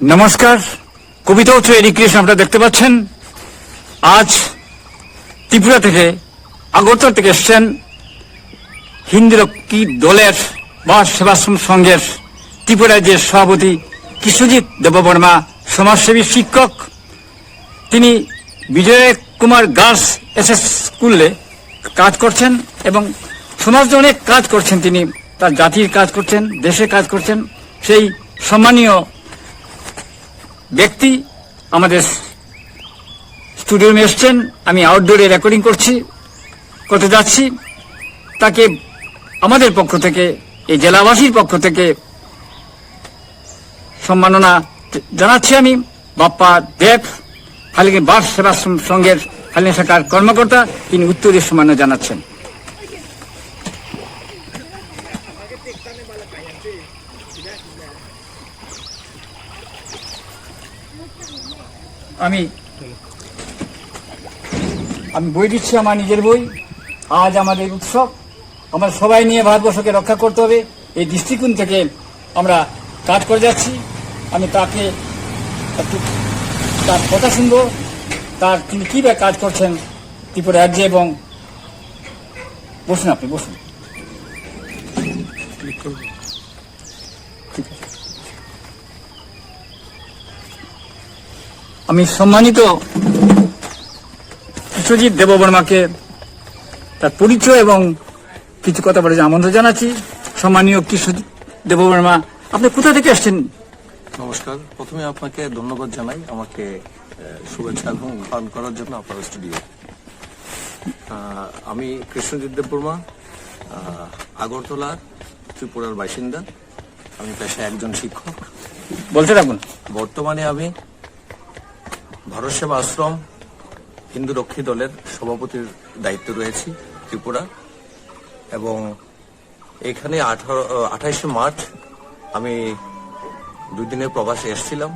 নমস্কার। কবিতা উৎসব এডুকেশন আপনারা দেখতে পাচ্ছেন। আজ ত্রিপুরা থেকে আগরতলা থেকে এসছেন রক্ষী দলের বা সেবাশ্রম সংঘের ত্রিপুরা যে সভাপতি কৃষ্ণজিৎ দেববর্মা, সমাজসেবী শিক্ষক। তিনি Bijay Kumar girls S S স্কুলে কাজ করছেন এবং সমাজে অনেক কাজ করছেন তিনি। তার জাতির কাজ করছেন, দেশে কাজ করছেন। সেই সম্মানীয় ব্যক্তি আমাদের স্টুডিওমে এসছেন, আমি আউটডোরে রেকর্ডিং করছি, করতে যাচ্ছি। তাকে আমাদের পক্ষ থেকে, এই জেলাবাসীর পক্ষ থেকে সম্মাননা জানাচ্ছি আমি। বাপ্পা দেব হালিকে বাস সেবাশ্রম সংঘের হালিনা শাখার কর্মকর্তা, তিনি উত্তরের সম্মাননা জানাচ্ছেন। আমি আমি বই দিচ্ছি আমার নিজের বই। আজ আমাদের উৎসব। আমরা সবাই নিয়ে ভারতবর্ষকে রক্ষা করতে হবে। এই দৃষ্টিকোণ থেকে আমরা কাজ করে যাচ্ছি। আমি তাকে একটু তার কথা শুনব। তার তিনি কীভাবে কাজ করছেন ত্রিপুরা রাজ্যে এবং বসুন আপনি, বসুন ঠিক আছে। আমি সম্মানিত বিশ্বজিৎ দেববর্মাকে তার পরিচয় এবং কিছু কথা বলে আমন্ত্রণ জানাচ্ছি। সম্মানীয় কৃষ্ণজিৎ দেববর্মা আপনি কোথা থেকে আসছেন? নমস্কার। প্রথমে আপনাকে ধন্যবাদ জানাই আমাকে শুভেচ্ছা এবং পালন করার জন্য আপনার স্টুডিও। আমি কৃষ্ণজিৎ দেববর্মা আহ, আগরতলা ত্রিপুরার বাসিন্দা। আমি পেশায় একজন শিক্ষক। বলতে থাকুন। বর্তমানে আমি ভারত সেবা আশ্রম, হিন্দু রক্ষী দলের সভাপতির দায়িত্ব রয়েছি, ত্রিপুরা। এবং এখানে আঠারো মার্চ আমি দুই দিনের প্রবাসে এসেছিলাম।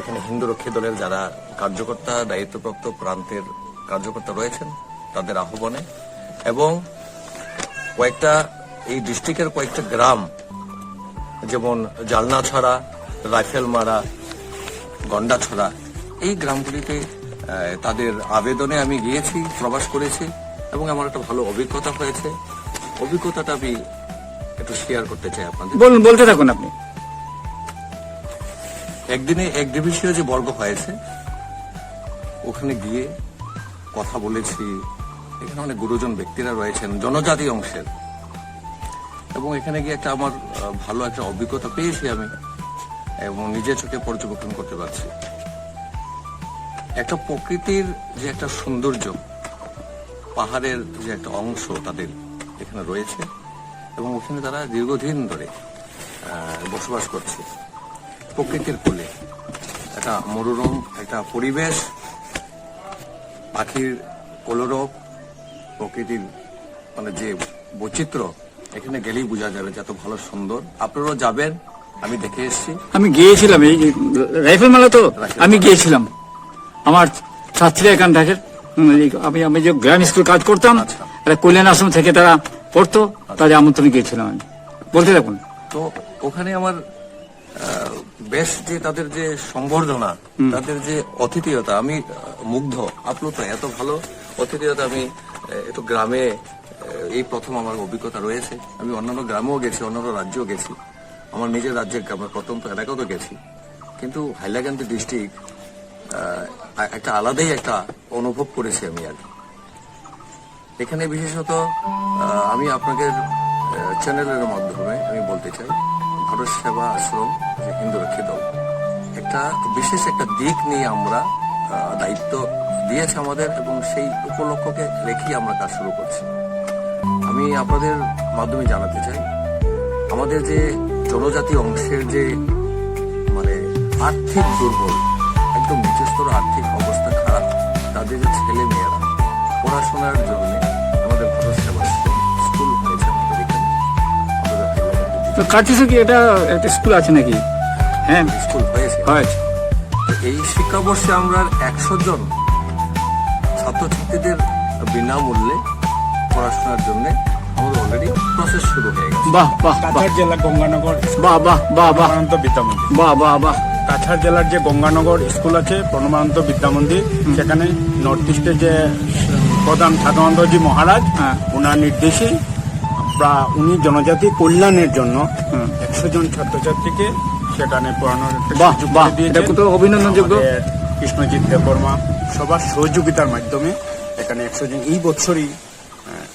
এখানে হিন্দু রক্ষী দলের যারা কার্যকর্তা, দায়িত্বপ্রাপ্ত প্রান্তের কার্যকর্তা রয়েছেন, তাদের আহ্বানে। এবং কয়েকটা, এই ডিস্ট্রিক্টের কয়েকটা গ্রাম, যেমন জালনাছড়া রাইফেলমারা গন্ডাছড়া এই গ্রামগুলিতে তাদের আবেদনে আমি গিয়েছি প্রবাস করেছি এবং আমার একটা ভালো অভিজ্ঞতা হয়েছে। অভিজ্ঞতাটা আমি একটু শেয়ার করতে চাই আপনাদের। বলুন বলতে থাকুন আপনি। একদিনে এক দিবসীয় যে বর্গ হয়েছে ওখানে গিয়ে কথা বলেছি। এখানে অনেক গুরুজন ব্যক্তিরা রয়েছেন জনজাতি অংশের। এবং এখানে গিয়ে একটা আমার ভালো একটা অভিজ্ঞতা পেয়েছি আমি। এবং নিজের চোখে পর্যবেক্ষণ করতে পারছি। একটা প্রকৃতির যে একটা সৌন্দর্য, পাহাড়ের যে একটা অংশ তাদের এখানে রয়েছে এবং ওখানে তারা দীর্ঘদিন ধরে বসবাস করছে। প্রকৃতির কোলে একটা মনোরম একটা পরিবেশ, পাখির কলরব প্রকৃতির মানে যে বৈচিত্র্য, এখানে গেলেই বোঝা যাবে যে এত ভালো সুন্দর। আপনারাও যাবেন আমি দেখে এসেছি। আমি গিয়েছিলাম এই রাইফেল মেলা তো? আমি গিয়েছিলাম। আমার ছাত্রীরা এখান থাকে উম, এই- আমি আমি যে গ্রাম স্কুল কাজ করতাম আচ্ছা। কল্যাণ আশ্রম থেকে তারা পড়তো তাদের আমন্ত্রণ গিয়েছিলাম আমি। বলতে থাকুন। তো ওখানে আমার বেশ যে তাদের যে সংবর্ধনা তাদের যে অতিথিয়তা আমি মুগ্ধ আপ্লুত এত ভালো অতিথিয়তা আমি একটু গ্রামে এই প্রথম আমার অভিজ্ঞতা রয়েছে। আমি অন্যান্য গ্রামেও গেছি অন্যান্য রাজ্যেও গেছি। আমার নিজের রাজ্যের গ্রামের প্রত্যন্ত এলাকাতেও গেছি। কিন্তু হাইলাকান্দি ডিস্ট্রিক্ট একটা আলাদাই একটা অনুভব করেছি আমি আর এখানে বিশেষত আমি আপনাদের চ্যানেলের মাধ্যমে আমি বলতে চাই, ভারত সেবা আশ্রম যে হিন্দু রক্ষী দল একটা বিশেষ একটা দিক নিয়ে আমরা দায়িত্ব দিয়েছে আমাদের এবং সেই উপলক্ষকে রেখেই আমরা কাজ শুরু করছি। আমি আপনাদের মাধ্যমে জানাতে চাই আমাদের যে জনজাতি অংশের যে মানে আর্থিক দুর্বল একদম নিচস্তর আর্থিক অবস্থা খারাপ তাদের যে ছেলে মেয়েরা পড়াশোনার জন্য আমাদের ভারত সেবা স্কুল হয়েছে আমাদের এখানে। তো কাছে কি এটা একটা স্কুল আছে নাকি? হ্যাঁ। স্কুল হয়েছে। হয়। এই শিক্ষাবর্ষে আমরা একশো জন ছাত্রছাত্রীদের বিনামূল্যে পড়াশোনার জন্য আমাদের অলরেডি প্রসেস শুরু হয়ে গেছে। বাহ বাহ কাছাড় জেলা গঙ্গানগর বাহ বাহ বাহ বাহ। প্রণমানন্দ বিদ্যা মন্দির বাহ বাহ বাহ। কাছাড় জেলার যে গঙ্গানগর স্কুল আছে প্রণমানন্দ বিদ্যা মন্দির সেখানে নর্থ ইস্টের যে প্রধান সাধারণজি মহারাজ হ্যাঁ। ওনার নির্দেশে প্রা- উনি জনজাতি কল্যাণের জন্য একশো জন ছাত্রছাত্রীকে সেখানে পড়ানোর অভিনন্দনযোগ্য। কৃষ্ণজিৎ দেববর্মা সবার সহযোগিতার মাধ্যমে এখানে একশো জন এই বছরই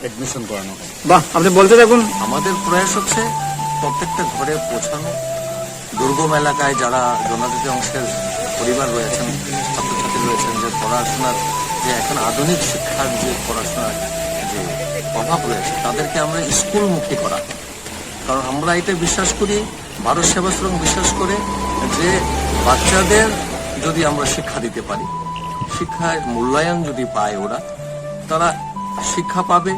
এডমিশন করানো হয়। বাহ আপনি বলতে থাকুন। আমাদের প্রয়াস হচ্ছে প্রত্যেকটা ঘরে পৌঁছানো। দুর্গম এলাকায় যারা জনজাতি অংশের পরিবার রয়েছেন ছাত্রছাত্রী রয়েছেন যে পড়াশোনার যে এখন আধুনিক শিক্ষার যে পড়াশোনার যে অভাব রয়েছে তাদেরকে আমরা স্কুলমুখী করা। কারণ আমরা এটা বিশ্বাস করি ভারত সেবাশ্রম বিশ্বাস করে যে বাচ্চাদের যদি আমরা শিক্ষা দিতে পারি শিক্ষায় মূল্যায়ন যদি পায় ওরা তারা শিক্ষা পাবে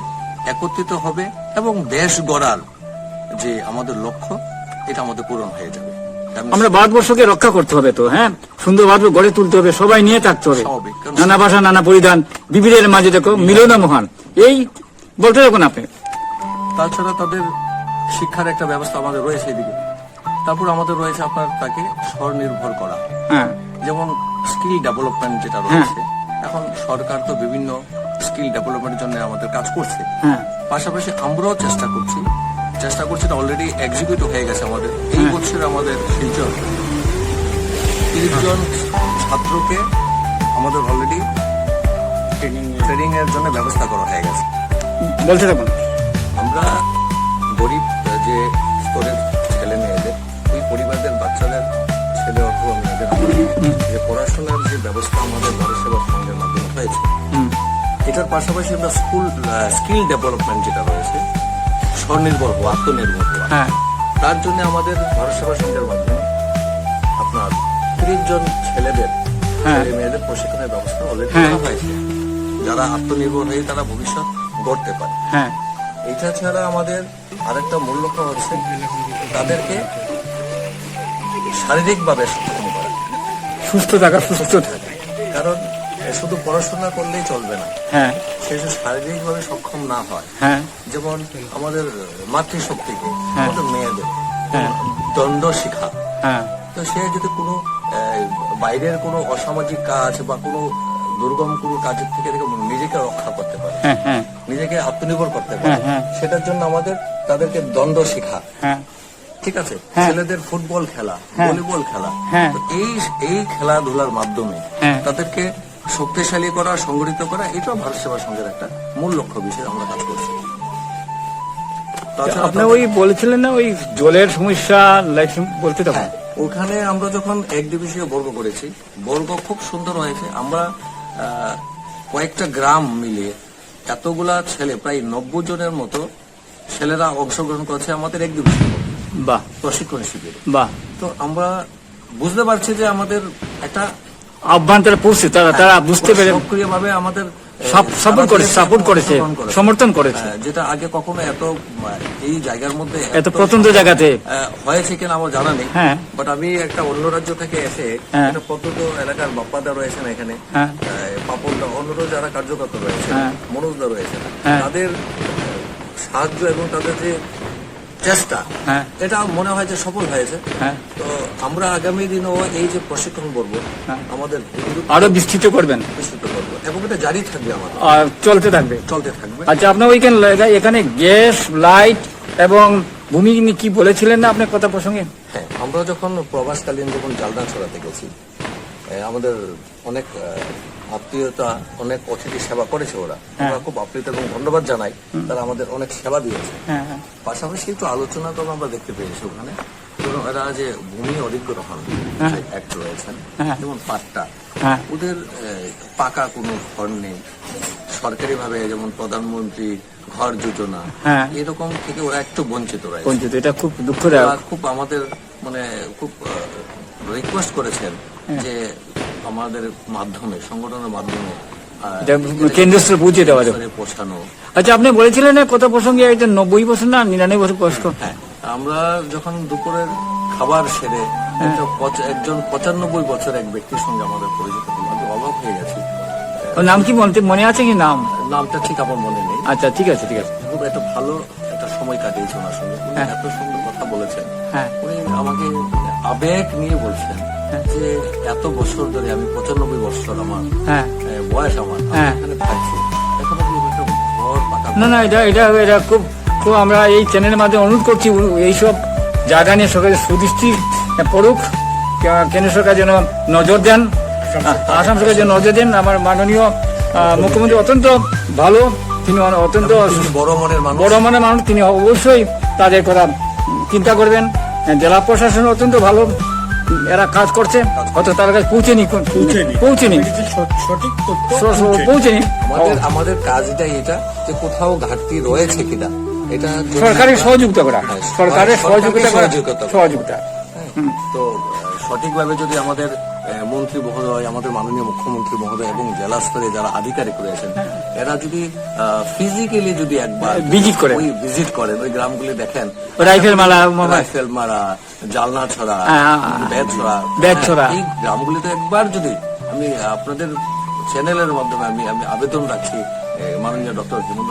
একত্রিত হবে এবং দেশ গড়ার যে আমাদের লক্ষ্য এটা আমাদের পূরণ হয়ে যাবে। আমরা ভারতবর্ষকে রক্ষা করতে হবে তো হ্যাঁ? সুন্দর ভারত গড়ে তুলতে হবে সবাই নিয়ে থাকতে হবে। নানা ভাষা নানা পরিধান বিবিধের মাঝে দেখো মিলনা মহান। এই বলতে থাকুন আপনি। তাছাড়া তাদের শিক্ষার একটা ব্যবস্থা আমাদের রয়েছে এদিকে। তারপর আমাদের রয়েছে আপনার তাকে স্বনির্ভর করা। হ্যাঁ। যেমন স্কিল ডেভেলপমেন্ট যেটা রয়েছে। এখন সরকার তো বিভিন্ন স্কিল ডেভেলপমেন্টের জন্য আমাদের কাজ করছে। হ্যাঁ। পাশাপাশি আমরাও চেষ্টা করছি। চেষ্টা করছি অলরেডি এক্সিকিউট হয়ে গেছে আমাদের। এই বছর আমাদের শিলচর তিরিশ জন ছাত্রকে আমাদের অলরেডি ট্রেনিং এর জন্য ব্যবস্থা করা হয়ে গেছে। বলতে থাকুন আমরা গরিব যে স্তরের ছেলে মেয়েদের ওই পরিবারদের বাচ্চাদের ছেলে অথবা মেয়েদের যে পড়াশোনার যে ব্যবস্থা আমাদের ভারত সেবা সংঘের মাধ্যমে হয়েছে। এটার পাশাপাশি আমরা স্কুল স্কিল ডেভেলপমেন্ট যেটা রয়েছে স্বনির্ভর হওয়া আত্মনির্ভর হওয়া। হ্যাঁ। তার জন্য আমাদের ভারত সেবা সংঘের মাধ্যমে আপনার ত্রিশ জন ছেলেদের হ্যাঁ। ছেলে মেয়েদের প্রশিক্ষণের ব্যবস্থা অলরেডি হ্যাঁ। করা হয়েছে। যারা আত্মনির্ভর হয়ে তারা ভবিষ্যৎ গড়তে পারে। হ্যাঁ। এটা ছাড়া আমাদের আরেকটা মূল লক্ষ্য হচ্ছে তাদেরকে শারীরিকভাবে সক্ষম করা। সুস্থ থাকা সুস্থ থাকা। কারণ শুধু পড়াশোনা করলেই চলবে না হ্যাঁ সে যদি শারীরিকভাবে সক্ষম না হয় হ্যাঁ যেমন আমাদের মাতৃশক্তিকে হ্যাঁ। আমাদের মেয়েদের হ্যাঁ। দণ্ড শিখা হ্যাঁ তো সে যদি কোনো বাইরের কোনো অসামাজিক কাজ বা কোনো দুর্গম কোনো কাজের থেকে নিজেকে রক্ষা করতে পারে হ্যাঁ নিজেকে আত্মনির্ভর করতে পারে। সেটার জন্য আমাদের তাদেরকে দণ্ড শেখা ঠিক আছে। ছেলেদের ফুটবল খেলা। ভলিবল খেলা। তো এই এই খেলাধুলার মাধ্যমে। তাদেরকে শক্তিশালী করা সংগঠিত করা এটাও ভারত সেবা সংঘের একটা মূল লক্ষ্য বিষয় আমরা কাজ করছি। আপনি ওই বলেছিলেন না ওই জলের সমস্যা লাইফ বলতে থাকুন। হ্যাঁ, ওখানে আমরা যখন এক দিবসীয় বর্গ করেছি বর্গ খুব সুন্দর হয়েছে। আমরা কয়েকটা গ্রাম মিলিয়ে এতগুলা ছেলে প্রায় নব্বই জনের মতো ছেলেরা অংশগ্রহণ করেছে আমাদের এক দিবসীয় বাহ। প্রশিক্ষণ শিবিরে। বাহ। তো আমরা বুঝতে পারছি যে আমাদের একটা আহ্বান তারা পৌঁছে তারা তারা বুঝতে পেরে সক্রিয় ভাবে আমাদের সাপোর্ট করেছে সাপোর্ট করেছে সমর্থন করেছে হ্যাঁ, যেটা আগে কখনো এত এই জায়গার মধ্যে এত প্রত্যন্ত জায়গাতে হয়েছে কিনা আমার জানা নেই হ্যাঁ। বাট আমি একটা অন্য রাজ্য থেকে এসে হ্যাঁ। একটা প্রত্যন্ত এলাকার বাপ্পাদা রয়েছেন এখানে হ্যাঁ। পাপনদা অন্যরা যারা কার্যকর্তা রয়েছে হ্যাঁ। মনোজদা রয়েছেন হ্যাঁ। তাদের সাহায্য এবং তাদের যে চেষ্টা। হ্যাঁ। এটা মনে হয় যে সফল হয়েছে। হ্যাঁ। তো আমরা আগামী দিনও এই যে প্রশিক্ষণ করব হ্যাঁ। আমাদের আরও বিস্তৃত করবেন? বিস্তৃত করব। এবং এটা জারি থাকবে আমাদের। আর চলতে থাকবে? চলতে থাকবে। আচ্ছা আপনার ওইখানে এখানে গ্যাস লাইট এবং ভূমি কি বলেছিলেন না আপনার কথা প্রসঙ্গে? হ্যাঁ আমরা যখন প্রবাসকালীন যখন জালদা ছড়াতে গেছি আমাদের অনেক আত্মীয়তা অনেক অতিথি সেবা করেছে ওরা। আমরা খুব আপ্লিত এবং ধন্যবাদ জানাই। তারা আমাদের অনেক সেবা দিয়েছে। হ্যাঁ হ্যাঁ। পাশাপাশি একটু আলোচনা তো আমরা দেখতে পেয়েছি ওখানে। এরা যে ভূমি অধিগ্রহণ হ্যাঁ। অ্যাক্ট রয়েছেন হ্যাঁ। যেমন পাট্টা। হ্যাঁ। ওদের পাকা কোনো ঘর নেই। সরকারি ভাবে যেমন প্রধানমন্ত্রী ঘর যোজনা হ্যাঁ। এরকম থেকে ওরা একটু বঞ্চিত রয়েছে। বঞ্চিত এটা খুব দুঃখদায়ক। খুব আমাদের মানে খুব রিকোয়েস্ট করেছেন হ্যাঁ। যে আমাদের মাধ্যমে সংগঠনের মাধ্যমে কেন্দ্রস্থলে পৌঁছে দেওয়া যাবে। পৌঁছানো। আচ্ছা আপনি বলেছিলেন কথা প্রসঙ্গে এটা নব্বই বছর না নিরানব্বই বছর বয়স্ক। হ্যাঁ আমরা যখন দুপুরের খাবার সেরে হ্যাঁ। একজন পঁচানব্বই বছর এক ব্যক্তির সঙ্গে আমাদের পরিচিত হলো অবাক হয়ে গেছি। নাম কি মনে মনে আছে কি নাম? নামটা ঠিক আমার মনে নেই। আচ্ছা ঠিক আছে ঠিক আছে। খুব একটা ভালো একটা সময় কাটিয়েছে ওনার সঙ্গে। হ্যাঁ। এত সুন্দর কথা বলেছেন। হ্যাঁ। উনি আমাকে আবেগ নিয়ে বলছেন। যে এত বছর ধরে আমি পঁচানব্বই বছর আমার হ্যাঁ। বয়স আমার হ্যাঁ। থাকছি। এখনও পর্যন্ত একটা ঘর পাকা না না এটা এটা এটা খুব খুব আমরা এই চ্যানেলের মাধ্যমে অনুরোধ করছি এইসব জায়গা নিয়ে সরকারের সুদৃষ্টি পড়ুক। কেন্দ্র সরকার যেন নজর দেন আসাম সরকার যেন নজর দেন আমার মাননীয় মুখ্যমন্ত্রী অত্যন্ত ভালো তিনি অত্যন্ত বড় মনের মানুষ। বড় মানের মানুষ তিনি অবশ্যই তাদের কথা চিন্তা করবেন। জেলা প্রশাসন অত্যন্ত ভালো এরা কাজ করছে হয়তো তার কাছে পৌঁছেনি পৌঁছেনি পৌঁছেনি সঠিক আমাদের আমাদের কাজটাই এটা যে কোথাও ঘাটতি রয়েছে কিনা এটা সরকারের সহযোগিতা করা। হ্যাঁ, সরকারের সহযোগিতা সহযোগিতা তো সঠিকভাবে যদি আমাদের মন্ত্রী মহোদয় আমাদের মাননীয় মুখ্যমন্ত্রী মহোদয় এবং জেলা স্তরে যারা আধিকারিক রয়েছেন এরা যদি ফিজিক্যালি যদি একবার Visit করেন। ওই ভিজিট করেন ওই গ্রামগুলি দেখেন রাইফেল মামা- রাইফেল মারা জালনা ছড়া হ্যাঁ, বেদ ছড়া বেত ছড়া। এই গ্রামগুলিতে একবার যদি আমি আপনাদের চ্যানেলের মাধ্যমে আমি আমি আবেদন রাখছি মাননীয় ডক্টর হেমন্ত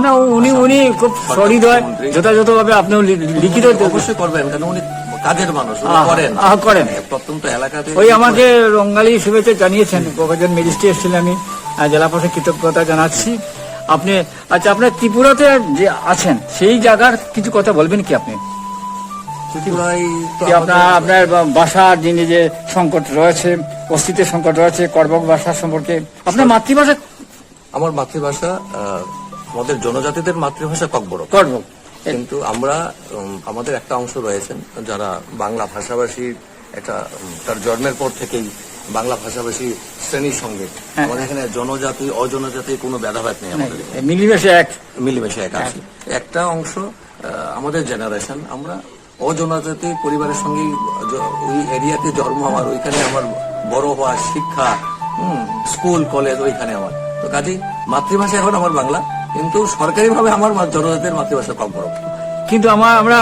না উনি উনি খুব সরকার সহৃদয় মন্ত্রী। যথাযথভাবে আপনিও লি- লিখিত অবশ্যই করবেন কারণ উনি কাজের মানুষ করেন। করেন। প্রত্যন্ত এলাকাতে ওই আমাকে রঙ্গালী শুভেচ্ছা জানিয়েছেন কয়েকজন ম্যাজিস্ট্রেট এসেছিলেন আমি জেলা প্রশাসন কৃতজ্ঞতা জানাচ্ছি। আপনি আচ্ছা আপনার ত্রিপুরাতে যে আছেন সেই জায়গার কিছু কথা বলবেন কি আপনি? আপনার আপনার ভাষার যিনি যে সংকট রয়েছে অস্তিত্বের সংকট রয়েছে কর্মক ভাষা সম্পর্কে আপনার মাতৃভাষা আমার মাতৃভাষা আমাদের জনজাতিদের মাতৃভাষা ককবরক। কর্মক কিন্তু আমরা আমাদের একটা অংশ রয়েছেন যারা বাংলা ভাষাভাষীর একটা উম, তার জন্মের পর থেকেই বাংলা ভাষাভাষী শ্রেণির সঙ্গে। হ্যাঁ। আমাদের এখানে জনজাতি অজনজাতি কোনো ভেদাভেদ নেই আমাদের মিলিমিশে এক। মিলেমিশে এক আছে। একটা অংশ আমাদের জেনারেশন আমরা অজনজাতি পরিবারের সঙ্গে ওই এরিয়াতে জন্ম আমার ওইখানে আমার বড় হওয়া শিক্ষা হুম, স্কুল কলেজ ওইখানে আমার। তো কাজেই মাতৃভাষা এখন আমার বাংলা। কিন্তু সরকারিভাবে আমার জনজাতির মাতৃভাষা কম বড় কিন্তু আমার আমরা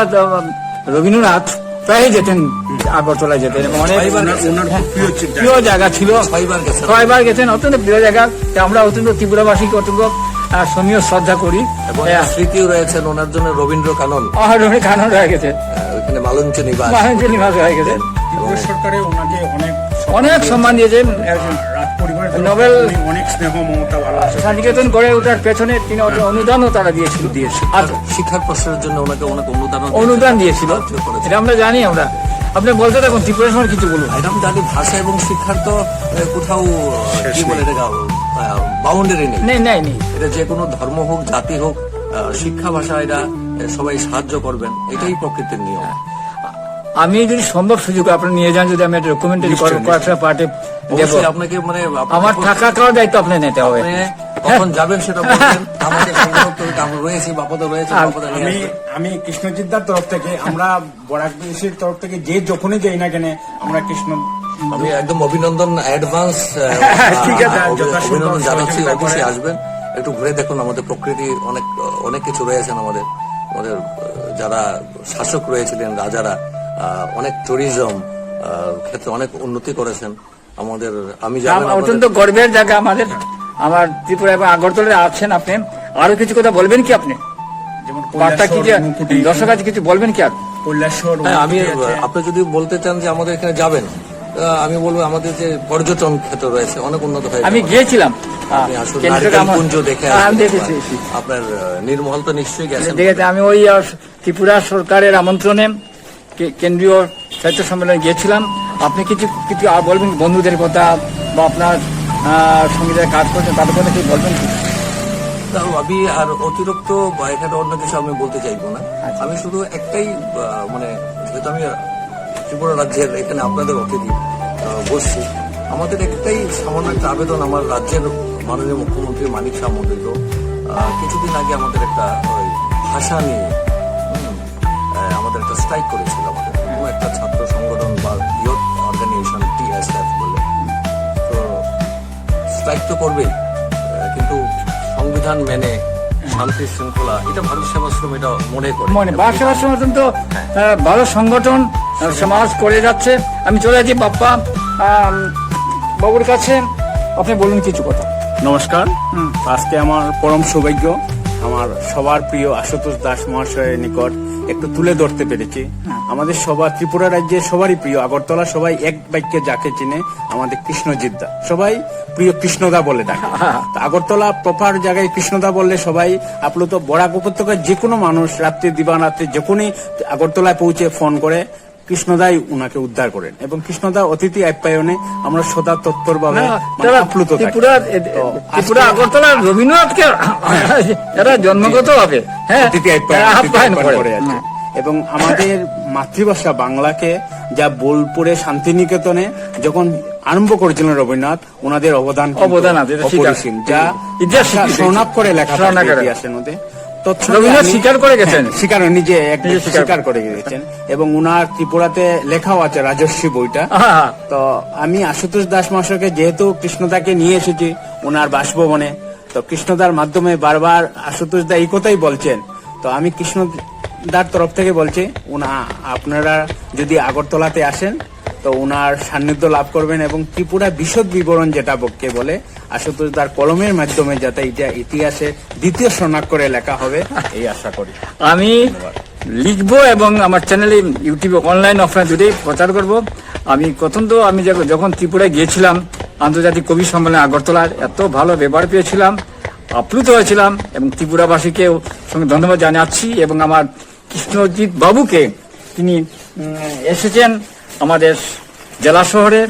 রবীন্দ্রনাথ প্রায় যেতেন আগরতলায় যেতেন অনেক ছয়বার গেছেন। প্রিয় জায়গা। ছিল। ছয়বার গেছেন। অত্যন্ত প্রিয় জায়গা। আমরা অত্যন্ত ত্রিপুরাবাসীকে অত্যন্ত সমীয় শ্রদ্ধা করি। এবং আহ, স্মৃতিও রয়েছেন ওনার জন্য রবীন্দ্র কানন। অহরণে কানন হয়ে গেছে। ওইখানে মালঞ্চ নিবাস। মহেন্দ্র নিবাস হয়ে গেছে। সরকারে ওনাকে অনেক অনেক সম্মান দিয়েছেন। নোবেল- অনেক স্নেহ মমতা ভালোবাসা শান্তিকেতন গড়ে ওঠার পেছনে তিনি অনুদানও তারা দিয়েছিল। দিয়েছে আর শিক্ষার প্রসারের জন্য ওনাকে অনেক অনুদান অনুদান দিয়েছিল। এটা আমরা জানি আমরা। আপনি বলতে থাকুন ত্রিপুরা সময় কিছু বলুন। ম্যাডাম জানি ভাষা এবং শিক্ষার তো কোথাও কি বলে এটা বাউন্ডারি নেই। নেই নেই নেই। এটা যে কোনো ধর্ম হোক জাতি হোক আহ, শিক্ষা ভাষা এটা সবাই সাহায্য করবেন। এটাই প্রকৃতির নিয়ম। আমি যদি সম্ভব সুযোগ আপনি নিয়ে যান যদি আমি একটা ডকুমেন্টারি কয়েকটা পার্টে অবশ্যই আপনাকে মানে আমার থাকা খাওয়ার দায়িত্ব আপনি নিতে হবে। কখন যাবেন সেটা বলবেন। আমাদের সংগ্রহ আমরা রয়েছি বাপদা রয়েছে আর বাপদা নিয়ে আমি আমি কৃষ্ণজিদ্দার তরফ থেকে আমরা বরাক দেশের তরফ থেকে যে যখনই যাই না কেন আমরা কৃষ্ণ আমি একদম অভিনন্দন অ্যাডভান্স ঠিক আছে, অভিনন্দন জানাচ্ছি। অবশ্যই আসবেন। একটু ঘুরে দেখুন আমাদের প্রকৃতি অনেক অনেক কিছু রয়েছেন আমাদের আমাদের যারা শাসক রয়েছিলেন রাজারা আহ, অনেক ট্যুরিজম ক্ষেত্রে অনেক উন্নতি করেছেন। আমাদের আমি জানি অত্যন্ত গর্বের জায়গা আমাদের আমার ত্রিপুরা এবং আগরতলায় আছেন আপনি। আরও কিছু কথা বলবেন কি আপনি? যেমন বার্তা কি দর্শক আছে কিছু বলবেন কি আর? হ্যাঁ, আমি আপনি যদি বলতে চান যে আমাদের এখানে যাবেন আমি বলব আমাদের যে পর্যটন ক্ষেত্র রয়েছে অনেক উন্নত হয়েছে আমি গিয়েছিলাম। কুঞ্জ দেখে হ্যাঁ, আমি দেখেছি আপনার নির্মল তো নিশ্চয়ই গেছেন। দেখেছি আমি ওই ত্রিপুরা সরকারের আমন্ত্রণে কেন্দ্রীয় সাহিত্য সম্মেলনে গিয়েছিলাম। আপনি কিছু কিছু আর বলবেন বন্ধুদের কথা বা আপনার সঙ্গে যারা কাজ করছেন তাদের কথা কি? বলবেন? আমি আর অতিরিক্ত বা এখানে অন্য কিছু আমি বলতে চাইব না। আচ্ছা। আমি শুধু একটাই মানে যেহেতু আমি ত্রিপুরা রাজ্যের এখানে আপনাদের অতিথি বসছি। আমাদের একটাই সামান্য একটা আবেদন আমার রাজ্যের মাননীয় মুখ্যমন্ত্রী মানিক সামন্ত্রিত কিছুদিন আগে আমাদের একটা ভাষা নিয়ে আমাদের একটা স্ট্রাইক করেছিল আমাদের। কোনো একটা স্ট্রাইক তো করবেই কিন্তু সংবিধান মেনে শান্তি শৃঙ্খলা এটা ভারত সেবাশ্রম এটা মনে করে। মনে ভারত সেবাশ্রম তো ভালো সংগঠন সমাজ করে যাচ্ছে। আমি চলে যাচ্ছি বাপ্পা বাবুর কাছে। আপনি বলুন কিছু কথা। নমস্কার। আজকে আমার পরম সৌভাগ্য আমার সবার প্রিয় আশুতোষ দাস মহাশয়ের নিকট একটু তুলে ধরতে পেরেছি। আমাদের সবার ত্রিপুরা রাজ্যের সবারই প্রিয় আগরতলা সবাই এক বাক্যে যাকে চিনে আমাদের কৃষ্ণজিৎ দা। সবাই প্রিয় কৃষ্ণদা বলে ডাকে। আগরতলা প্রপার জায়গায় কৃষ্ণদা বললে সবাই আপ্লুত। বরাক উপত্যকার যে কোনো মানুষ রাত্রি দিবারাত্রি যখনই আগরতলায় পৌঁছে ফোন করে কৃষ্ণদাই উনাকে উদ্ধার করেন এবং কৃষ্ণদা অতিথি আপ্যায়নে আমরা সদা তৎপর ভাবে না, মানে আপ্লুত। ত্রিপুরা আগরতলা রবীন্দ্রনাথকে এরা জন্মগত হবে হ্যাঁ অতিথি আপ্যায়ন করে। হুম। এবং আমাদের মাতৃভাষা বাংলাকে যা বোলপুরে শান্তিনিকেতনে যখন আরম্ভ করেছিলেন রবীন্দ্রনাথ ওনাদের অবদান অবদান আছে, যা স্বর্ণাপ করে লেখা। ইতিহাসের মধ্যে তৎসঙ্গে রবীন্দ্রনাথ স্বীকার করে গেছেন। হ্যাঁ, স্বীকার নিজে স্বীকার করে গেছেন। এবং উনার ত্রিপুরাতে লেখাও আছে রাজস্বী বইটা। তো আমি আশুতোষ দাস মহাশয়কে যেহেতু কৃষ্ণদাকে নিয়ে এসেছি ওনার বাসভবনে তো কৃষ্ণদার মাধ্যমে বারবার আশুতোষ দা এই কথাই বলছেন। তো আমি কৃষ্ণদার তরফ থেকে বলছি উনা আপনারা যদি আগরতলাতে আসেন তো উনার সান্নিধ্য লাভ করবেন এবং ত্রিপুরা বিশদ বিবরণ যেটা বক্কে বলে আশুতোষ দার কলমের মাধ্যমে যাতে এটা ইতিহাসে দ্বিতীয় করে লেখা হবে এই আশা করি। আমি লিখব এবং আমার চ্যানেলে ইউটিউবে অনলাইন অফলাইন দুটোই প্রচার করব। আমি প্রথম তো আমি যখন- যখন ত্রিপুরায় গিয়েছিলাম আন্তর্জাতিক কবি সম্মেলনে আগরতলার এত ভালো ব্যবহার পেয়েছিলাম আপ্লুত হয়েছিলাম এবং ত্রিপুরাবাসীকেও সঙ্গে ধন্যবাদ জানাচ্ছি এবং আমার কৃষ্ণজিৎ বাবুকে তিনি এসেছেন আমাদের জেলা শহরে।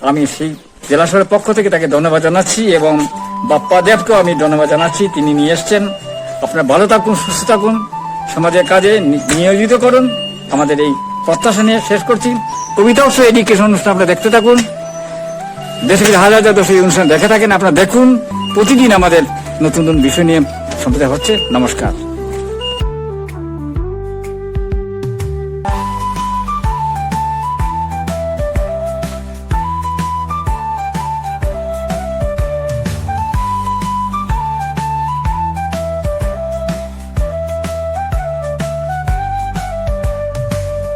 আমি সেই জেলা শহরের পক্ষ থেকে তাকে ধন্যবাদ জানাচ্ছি এবং বাপ্পা দেবকেও আমি ধন্যবাদ জানাচ্ছি, তিনি নিয়ে এসছেন। আপনারা ভালো থাকুন, সুস্থ থাকুন, সমাজের কাজে নিয়োজিত করুন। আমাদের এই প্রত্যাশা নিয়ে শেষ করছি। কবিতা উৎসব এডুকেশন অনুষ্ঠান, আপনারা দেখতে থাকুন। দেশে হাজার হাজার দর্শক অনুষ্ঠান দেখে থাকেন, আপনারা দেখুন। প্রতিদিন আমাদের নতুন নতুন বিষয় নিয়ে সম্প্রদায় হচ্ছে। নমস্কার।